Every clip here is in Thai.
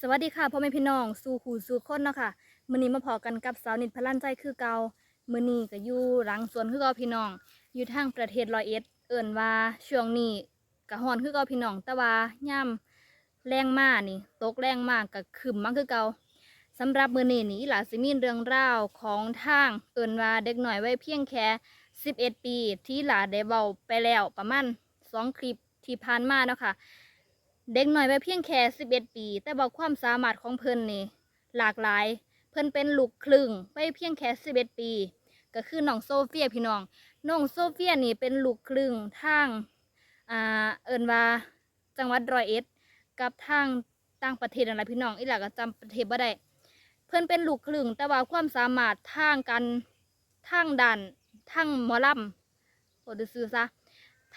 สวัสดีค่ะพ่อแม่พี่น้อง สู่ขู่สู่คนเนาะค่ะมื้อนี้มาพอกันกับสาวนิดพลันใจคือเกามื้อนี้ก็อยู่หลังสวนคือเก่าพี่น้อง อยู่ทางประเทศร้อยเอ็ด เอิ่นว่าช่วงนี้ก็ฮ้อนคือเกาพี่น้อง แต่ว่ายามแรงมากนี่ ตกแรงมากก็ขึ้นมากคือเกาสำหรับมื้อนี้นี่หลาสิมีเรื่องราวของทาง เอิ่นว่าเด็กหน่อยไว้เพียงแค่11 ปี ที่หลาได้เว้าไปแล้วประมาณ2คลิปที่ผ่านมาเนาะค่ะ เด็กหน้อยไปเพียงแค่11 ปี แต่บอกความสามารถของเพิ่นนี่หลากหลาย เพิ่นเป็นลูกครึ่งไปเพียงแค่11 ปี ก็คือน้องโซเฟียพี่น้องน้องโซเฟียนี่เป็นลูกครึ่งทางอ่าเอิ้นว่าจังหวัดร้อยเอ็ดกับทางต่างประเทศนั่นแหละพี่น้องอีหล่าก็จำประเทศบ่ได้เพิ่นเป็นลูกครึ่งแต่ว่าความสามารถทางการทางด่านทางหมอลำโอ้ดูซื้อซะ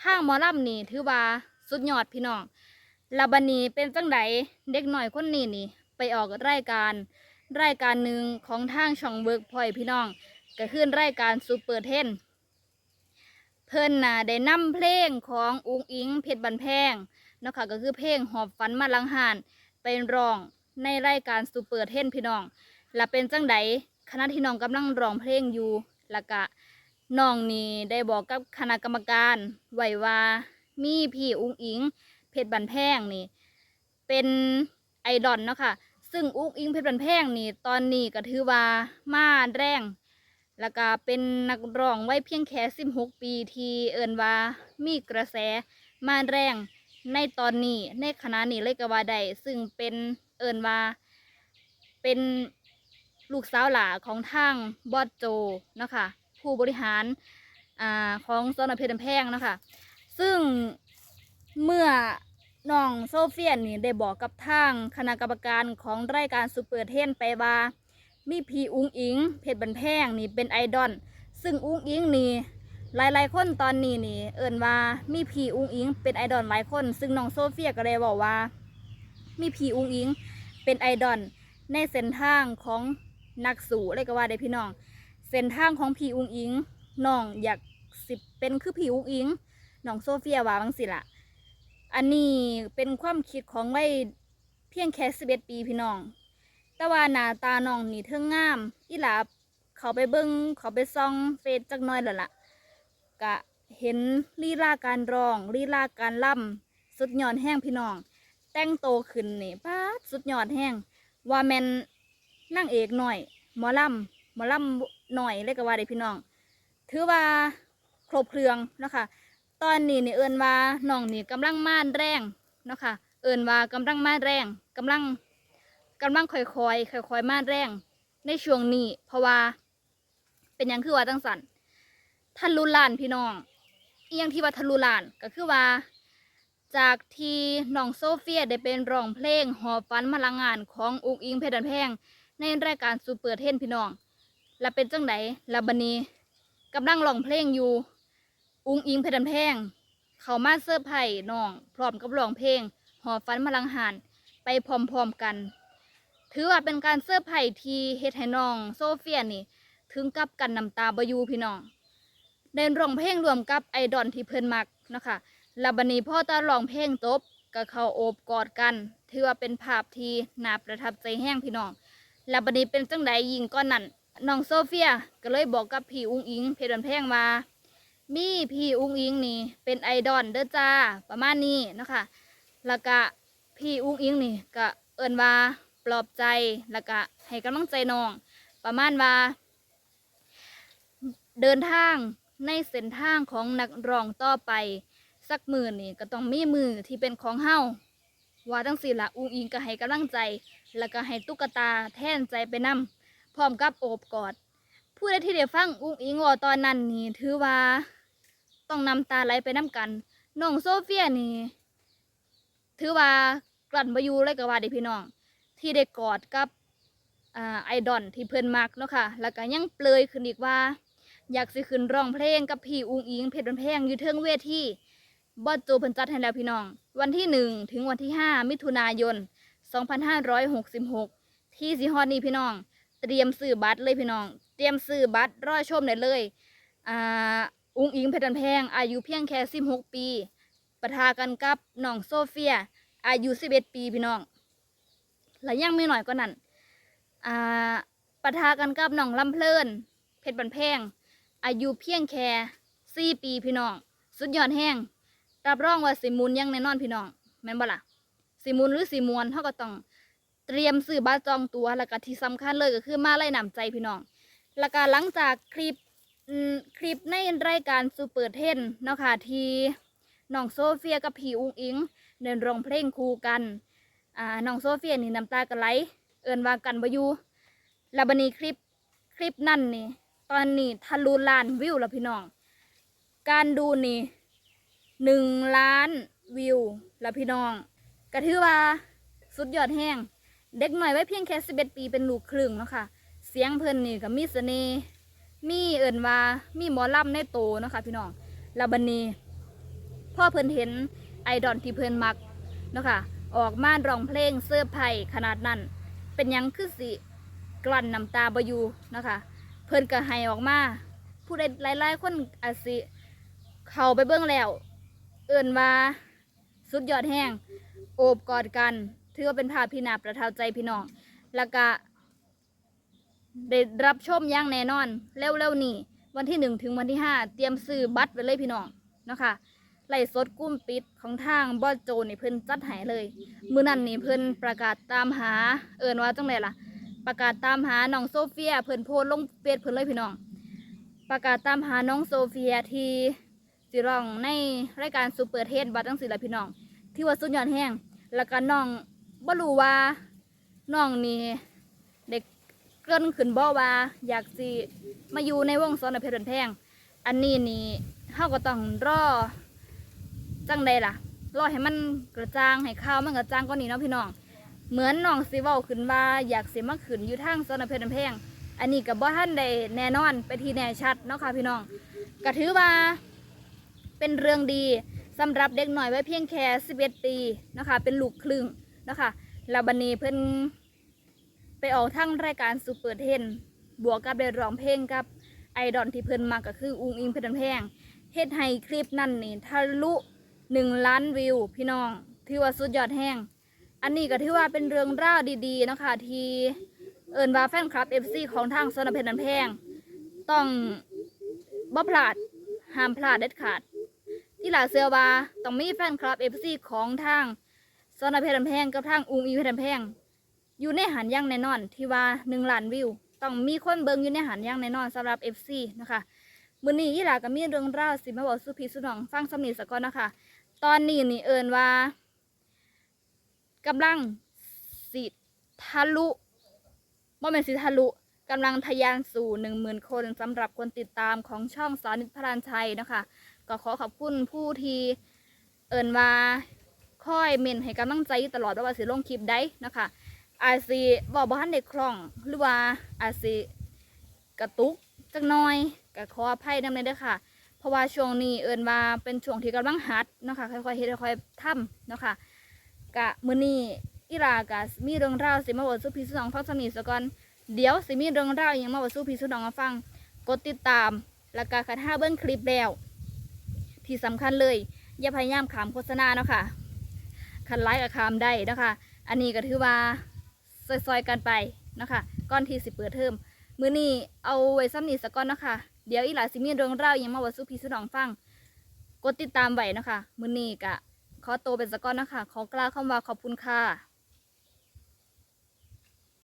ทางหมอลำนี่ถือว่าสุดยอดพี่น้อง ลาบันีเป็นจังไดเด็กหน่อยคนนี้นี่ ไปออกรายการ รายการหนึ่งของทางช่องเบิร์กพอยพี่น้อง ก็คือรายการซูเปอร์เทนเพิ่นน่ะได้นำเพลงของอุงอิงเพชรบันแพงเนาะค่ะก็คือเพลงหอบฝันมาลังหานไปร้องในรายการซูเปอร์เทนพี่น้องและเป็นจังไดคณะที่น้องกำลังร้องเพลงอยู่แล้วก็น้องนี่ได้บอกกับคณะกรรมการไว้ว่ามีพี่อุงอิง เพชรบันแพงนี่ เป็นไอดอลเนาะค่ะ ซึ่งอุกอิงเพชรบันแพงนี่ตอนนี้ก็ถือว่ามาแรง แล้วก็เป็นนักร้องไว้เพียงแค่16 ปีที่เอินว่ามีกระแสมาแรงในตอนนี้ในขณะนี้เลยกว่าได้ซึ่งเป็นเอินว่าเป็นลูกสาวหลาของทางบอสโจเนาะคะผู้บริหารอ่าของซอนเพชรบันแพงเนาะคะซึ่ง เมื่อน้องโซเฟียนี่ได้บอกกับทางคณะกรรมการของรายการซูเปอร์เทนไปว่ามีพีอุ้งอิง เพชรบันแพงนี่เป็นไอดอลซึ่งอุ้งอิงนี่หลายๆ คนตอนนี้นี่ เอิ่นว่ามีพีอุ้งอิง เป็นไอดอลหลายคน ซึ่งน้องโซเฟียก็เลยบอกว่า มีพีอุ้งอิง เป็นไอดอลในเส้นทางของนักสู่เลยก็ว่าได้พี่น้องเส้นทางของพีอุ้งอิงน้องอยากสิเป็นคือพีอุ้งอิงน้องโซเฟียว่าบังสิละ อันนี้เป็นความคิดของไว้เพียงแค่สิบเอ็ดปีพี่น้อง แต่ว่าหน้าตาน้องนี่เทิงงาม อีหลาเขาไปเบิ้งเขาไปซองเฟซจักน้อยแล้วล่ะ กะเห็นลีลาการร้องลีลาการล่ำสุดยอดแห้งพี่น้อง แต่งโตขึ้นนี่ป้าสุดยอดแห้งว่าแมนนั่งเอกหน่อย หมอลำหมอล่ำหน่อยเลยก็ว่าได้พี่น้อง ถือว่าครบเครื่องนะคะ ตอนนี้นี่เอินว่าน้องนี่กำลังมาแรงเนาะค่ะ เอินว่ากำลังมาแรงกำลังกำลังค่อยๆค่อยๆมาแรง ในช่วงนี้ เพราะว่า เป็นยังคือว่าจังสันทะลุลานพี่น้องอียังที่ว่าทะลุลานก็คือว่า จากที่น้องโซเฟียได้เป็นร้องเพลงหอบฟันมลังงานของอุกอิงเพชรบันแพงในรายการซูเปอร์เทนพี่น้องและเป็นจังไดและบันนี้กำลังร้องเพลงอยู่ อุ้งอิงเพชรบันแพง เขามาเสื้อไผ่น้อง พร้อมกับร้องเพลง หอฟันมาลังหานไปพร้อมๆกัน ถือว่าเป็นการเสื้อไผ่ที่เฮ็ดให้น้อง โซเฟียนี่ ถึงกับกันน้ำตาบอยูพี่น้องได้ร้องเพลงรวมกับไอดอลที่เพิ่นมักนะคะล้วบันีพ่อตาร้องเพลงจบก็เข้าโอบกอดกัน ถือว่าเป็นภาพที่น่าประทับใจแห้งพี่น้องล้วบันีเป็นจังใดยิงก้อนนั้นน้องโซเฟียก็เลยบอกกับพี่อุ้งอิง เพชรบันแพงว่า มีพี่อุ้งอิงนี่ เป็นไอดอลเด้อจ้า ประมาณนี้นะคะแล้วก็พี่อุ้งอิงนี่ก็เอินว่าปลอบใจแล้วก็ให้กำลังใจน้อง ประมาณว่า เดินทางในเส้นทางของนักร้องต่อไป สักมือนี่ก็ต้องมีมือที่เป็นของเฮาว่าทั้งสี่ละอุ้งอิงก็ให้กำลังใจ แล้วก็ให้ตุ๊กตาแท่นใจไปนำพร้อมกับโอบกอด ผู้ใดที่ได้ฟังอุ้งอิงว่าตอนนั้นนี่ถือว่า ต้องนำตาไหลไปน้ำกันน้องโซเฟียนี่ ถือว่ากลั่นบอยู่เลยกับว่าเด็พี่น้อง ที่ได้กอดกับอไอดอลที่เพิ่นมักเนาะค่ะ แล้วก็ยังเปลยขึ้นอีกว่า อยากสิขึ้นร้องเพลงกับพี่อุงอิงเพชรบนแพงอยู่เทิงเวทีบอสโจเพิ่นจัดให้แล้วพี่น้อง วันที่หนึ่งถึงวันที่ห้ามิถุนายน 2566 ที่สิฮอดนี้พี่น้อง เตรียมซื้อบัตรเลยพี่น้อง เตรียมซื้อบัตรรอชมได้เลย อ่า อุ้งอิงเพชรบันแพง อายุเพียงแค่16ปีปะทะกันกับน้องโซเฟีย อายุ11ปีพี่น้อง และยังไม่หน่อยก็นั่นอ่าปะทะกันกับน้องลำเพลิน เพชรบันแพง อายุเพียงแค่สี่ปีพี่น้อง สุดยอดแห้งรับรองว่าสิมุนอยังแน่นอนพี่น้องแม่นบ่ล่ะสิมุนหรือสิมวนเขาก็ต้องเตรียมซื้อบัตรจองตัวแล้วก็ที่สำคัญเลยก็คือมาไล่นำใจพี่น้องแล้วก็หลังจากคลิป คลิปในรายการซูเปอร์เทนเนาะค่ะที่น้องโซเฟียกับพี่อุ้งอิง เดินร้องเพลงคู่กันอ่าน้องโซเฟียนี่น้ำตาก็ไหลเอินว่ากันบ่อยู่แล้วบันีคลิปคลิปนั่นนี่ ตอนนี้ทะลุล้านวิวแล้วพี่น้อง การดูนี่หนึ่งล้านวิวแล้วพี่น้องก็ถือว่าสุดยอดแห้ง เด็กหน่อยไว้เพียงแค่สิบเอ็ดปีเป็นลูกครึ่งเนาะค่ะ เสียงเพลินนี่ก็มีเสน่ห์ มีเอิ่นว่ามีหมอลำในโตเนาะค่ะพี่น้องล้วบันนีพ่อเพิ่นเห็นไอดอลที่เพิ่นมักเนาะค่ะ ออกมาร้องเพลงเสื้อไผ่ขนาดนั้น เป็นยังคือสิกลั้นน้ำตาบอยู่เนาะค่ะ เพิ่นก็ให้ออกมา ผู้ใดหลายๆคนอาจสิเข้าไปเบิ่งแล้ว เอิ่นว่าสุดยอดแห้งโอบกอดกัน ถือว่าเป็นภาพที่น่าประทับใจพี่น้องแล้วก็ ได้รับชมอย่างแน่นอน เร็วๆนี้วันที่หนึ่งถึงวันที่ห้าเตรียมซื้อบัตรไว้เลยพี่น้องเนาะคะไล่สดกุ้มปิดของทางบอสโจนี่เพิ่นจัดหายเลย มือนั้นนี่เพิ่นประกาศตามหาเอิ้นว่าจังไดล่ะ ประกาศตามหาน้องโซเฟียเพิ่นโพสลงเฟซเพิ่นเลยพี่น้อง ประกาศตามหาน้องโซเฟียทีสิร้องในรายการซูเปอร์เทสบัตรจังซี่ละพี่น้อง ที่ว่าสุดยอดแห้งแล้วก็น้องบ่รู้ว่าน้องนี่ เกินขึ้นบ่ว่า อยากสิมาอยู่ในวงสอนเพชรบันแพง อันนี้นี่เฮาก็ต้องรอจังใดล่ะรอให้มันกระจ่างให้ข่าวมันกระจ่างกว่านี้เนาะพี่น้อง เหมือนน้องสิเว้าขึ้นว่าอยากสิมาขึ้นอยู่ทางสอนเพชรบันแพง อันนี้ก็บ่ทันได้แน่นอนไปทีแน่ชัดเนาะค่ะพี่น้องก็ถือว่าเป็นเรื่องดีสำหรับเด็กหน่อยไว้เพียงแค่11ปีเนาะคะเป็นลูกครึ่งเนาะคะแล้วบันี้เพิ่น ไปออกทั้งรายการซูเปอร์เทนบวกกับได้ร้องเพลงกับไอดอลที่เพิ่นมาก็คืออุงอิงเพชรแพงเฮ็ดให้คลิปนั่นนี่ทะลุหนึ่งล้านวิว พี่น้องถือว่าสุดยอดแห้ง อันนี้ก็ถือว่าเป็นเรื่องราวดีๆนะคะที่เอิญว่าแฟนคลับ FC ของทางสนเพชรแพง ต้องบ่พลาดห้ามพลาดเด็ดขาด ที่หลาเสือว่าต้องมีแฟนคลับ FC ของทางสนเพชรแพงกับทางอุงอิงเพชรแพง อยู่ในหันย่างแน่นอน ที่ว่าหนึ่งล้านวิว ต้องมีคนเบิงอยู่ในหันย่างแน่นอนสำหรับ FC นะคะมื้อนี้อีหลาก็มีเรื่องราวสิมาบอกสุพีสุนองฟังสำนีสะก่อนนะคะ ตอนนี้นี่เอินว่ากำลังสิทะลุบ่แม่นสิทะลุกำลังทะยานสู่หนึ่งหมื่นคนสำหรับคนติดตามของช่องสานิตพรานชัยนะคะ ก็ขอขอบคุณผู้ที่เอินว่าค่อยเมนให้กำลังใจตลอดว่าสิลงคลิปได้นะคะ อาจสิบอกบ้านเด็กคล่อง หรือว่าอาจสิกระตุกจักหน้อยก็ขออภัยนำเลยเด้อค่ะ เพราะว่าช่วงนี้เอินว่าเป็นช่วงที่กำลังหัดเนาะค่ะค่อยๆเฮ็ดค่อยๆทำเนาะค่ะกะมื้อนี้อีหลากะมีเรื่องราวสิมาบอกสู่พี่สู่น้องฟังสนิทซะก่อนเดี๋ยวสิมีเรื่องราวอิหยังมาบอกสู่พี่สู่น้องฟังกดติดตาม แล้วก็คันถ้าเบิ่งคลิปแล้ว ที่สำคัญเลย อย่าพยายามขามโฆษณาเนาะค่ะคันไลค์กับขามได้เนาะค่ะอันนี้ก็ถือว่า ซอยๆกันไปนะคะก่อนที่สิเปิดเทอมมื้อนี้เอาไว้ซ้ำนี่สักก่อนนะคะเดี๋ยวอีหลาสิมีเรื่องเล่ายังมาวัดสู่พี่สู่น้องฟัง กดติดตามไว้นะคะมื้อนี้กะขอโตเป็นสักก่อนนะคะขอกล่าวคำว่าขอบคุณค่ะ